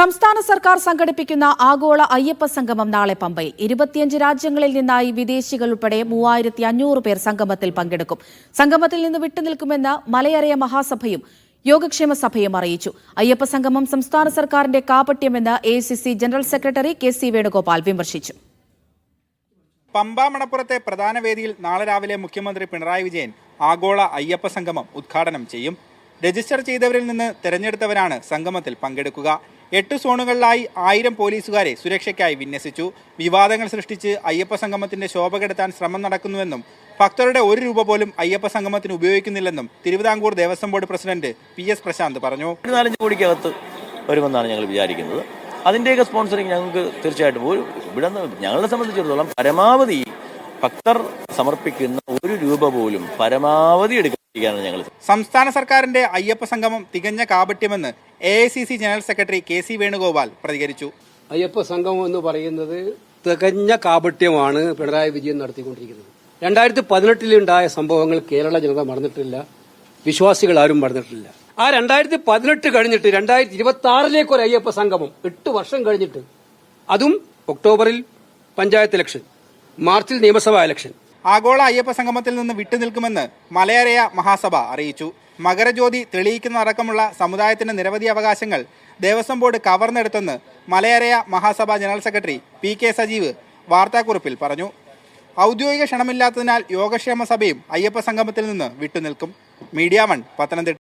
സംസ്ഥാന സർക്കാർ സംഘടിപ്പിക്കുന്ന ആഗോള അയ്യപ്പ സംഗമം നാളെ പമ്പയിൽ. ഇരുപത്തിയഞ്ച് രാജ്യങ്ങളിൽ നിന്നായി വിദേശികൾ ഉൾപ്പെടെ മൂവായിരത്തി അഞ്ഞൂറ് പേർ സംഗമത്തിൽ പങ്കെടുക്കും. സംഗമത്തിൽ നിന്ന് വിട്ടുനിൽക്കുമെന്ന് മലയറിയ മഹാസഭയും യോഗക്ഷേമ സഭയും അറിയിച്ചു. അയ്യപ്പ സംഗമം സംസ്ഥാന സർക്കാരിന്റെ കാപട്യമെന്ന് A general secretary K C Venugopal വിമർശിച്ചു. പമ്പ മണപ്പുറത്തെ പ്രധാന വേദിയിൽ നാളെ രാവിലെ മുഖ്യമന്ത്രി പിണറായി വിജയൻ ആഗോള അയ്യപ്പ സംഗമം ഉദ്ഘാടനം ചെയ്യും. രജിസ്റ്റർ ചെയ്തവരിൽ നിന്ന് തെരഞ്ഞെടുത്തവരാണ് സംഗമത്തിൽ പങ്കെടുക്കുക. എട്ട് സോണുകളിലായി ആയിരം പോലീസുകാരെ സുരക്ഷയ്ക്കായി വിന്യസിച്ചു. വിവാദങ്ങൾ സൃഷ്ടിച്ച് അയ്യപ്പ സംഗമത്തിന്റെ ശോഭ കെടുത്താൻ ശ്രമം നടക്കുന്നുവെന്നും ഭക്തരുടെ ഒരു രൂപ പോലും അയ്യപ്പ സംഗമത്തിന് ഉപയോഗിക്കുന്നില്ലെന്നും Thiruvithamkoor Devaswom board president P S Prasanth പറഞ്ഞു. നാലഞ്ച് കോടിക്കകത്ത് വരുമെന്നാണ് ഞങ്ങൾ വിചാരിക്കുന്നത്. അതിന്റെയൊക്കെ സ്പോൺസറിങ് ഞങ്ങൾക്ക് തീർച്ചയായിട്ടും ഒരു ഇവിടെ ഞങ്ങളെ സംബന്ധിച്ചിടത്തോളം പരമാവധി ഭക്തർ സമർപ്പിക്കുന്ന ഒരു രൂപ പോലും പരമാവധി എടുക്കാനാണ് ഞങ്ങൾ സംസ്ഥാന സർക്കാരിന്റെ അയ്യപ്പ സംഗമം തികഞ്ഞ കാപട്യമെന്ന് A I C C general secretary K C Venugopal പ്രതികരിച്ചു. അയ്യപ്പ സംഘം എന്ന് പറയുന്നത് തികഞ്ഞ കാപട്യമാണ് പിണറായി വിജയൻ നടത്തിക്കൊണ്ടിരിക്കുന്നത്. രണ്ടായിരത്തി പതിനെട്ടിലുണ്ടായ സംഭവങ്ങൾ കേരള ജനത മറന്നിട്ടില്ല. വിശ്വാസികൾ ആരും മറന്നിട്ടില്ല. ആ രണ്ടായിരത്തി പതിനെട്ട് കഴിഞ്ഞിട്ട് രണ്ടായിരത്തി ഇരുപത്തി ആറിലേക്ക് ഒരു അയ്യപ്പ സംഗമം എട്ട് വർഷം കഴിഞ്ഞിട്ട് അതും ഒക്ടോബറിൽ പഞ്ചായത്ത് ഇലക്ഷൻ മാർച്ചിൽ നിയമസഭാ ഇലക്ഷൻ. ആഗോള അയ്യപ്പ സംഗമത്തിൽ നിന്ന് വിട്ടുനിൽക്കുമെന്ന് മലയരയ മഹാസഭ അറിയിച്ചു. മകരജ്യോതി തെളിയിക്കുന്നതടക്കമുള്ള സമുദായത്തിന്റെ നിരവധി അവകാശങ്ങൾ ദേവസ്വം ബോർഡ് കവർന്നെടുത്തെന്ന് Malayaraya Mahasabha general secretary P K Sajeev വാർത്താക്കുറിപ്പിൽ പറഞ്ഞു. ഔദ്യോഗിക ക്ഷണമില്ലാത്തതിനാൽ യോഗക്ഷേമ സഭയും അയ്യപ്പ സംഗമത്തിൽ നിന്ന് വിട്ടുനിൽക്കും. Media one Pathanamthitta.